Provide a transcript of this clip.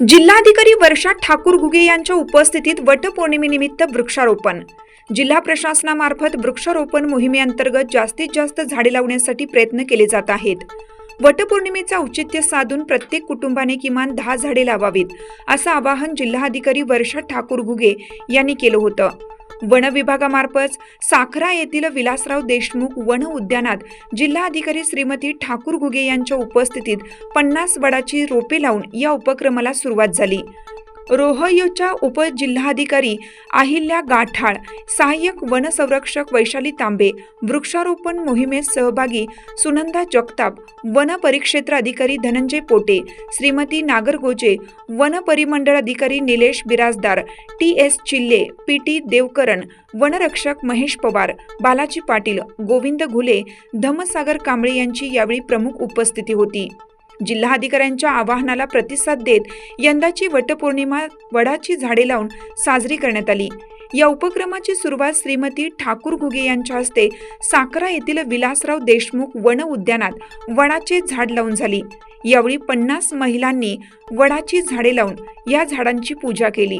जिल्हाधिकारी वर्षा ठाकूर घुगे यांच्या उपस्थितीत वटपौर्णिमेनिमित्त वृक्षारोपण. जिल्हा प्रशासनामार्फत वृक्षारोपण मोहिमेअंतर्गत जास्तीत जास्त झाडे लावण्यासाठी प्रयत्न केले जात आहेत. वटपौर्णिमेचा औचित्य साधून प्रत्येक कुटुंबाने किमान दहा झाडे लावावीत असं आवाहन जिल्हाधिकारी वर्षा ठाकूर घुगे यांनी केलं होतं. वन विभागामार्फत साखरा येथील विलासराव देशमुख वन उद्यानात जिल्हाधिकारी श्रीमती ठाकूर घुगे यांच्या उपस्थितीत पन्नास वडाची रोपे लावून या उपक्रमाला सुरुवात झाली. रोहयोच्या उपजिल्हाधिकारी अहिल्या गाठाळ सहाय्यक वनसंरक्षक वैशाली तांबे वृक्षारोपण मोहिमेत सहभागी सुनंदा जगताप वन परिक्षेत्र अधिकारी धनंजय पोटे श्रीमती नागरगोजे वन परिमंडळ अधिकारी Nilesh Birajdar T S Chille P T Devkaran वनरक्षक महेश पवार बालाजी पाटील गोविंद घुले धमसागर कांबळे यांची यावेळी प्रमुख उपस्थिती होती. जिल्हाधिकाऱ्यांच्या आवाहनाला प्रतिसाद देत यंदाची वटपौर्णिमा वडाची झाडे लावून साजरी करण्यात आली. या उपक्रमाची सुरुवात श्रीमती ठाकूर घुगे यांच्या हस्ते साकरा येथील विलासराव देशमुख वन उद्यानात वडाचे झाड लावून झाली. यावेळी पन्नास महिलांनी वडाची झाडे लावून या झाडांची पूजा केली.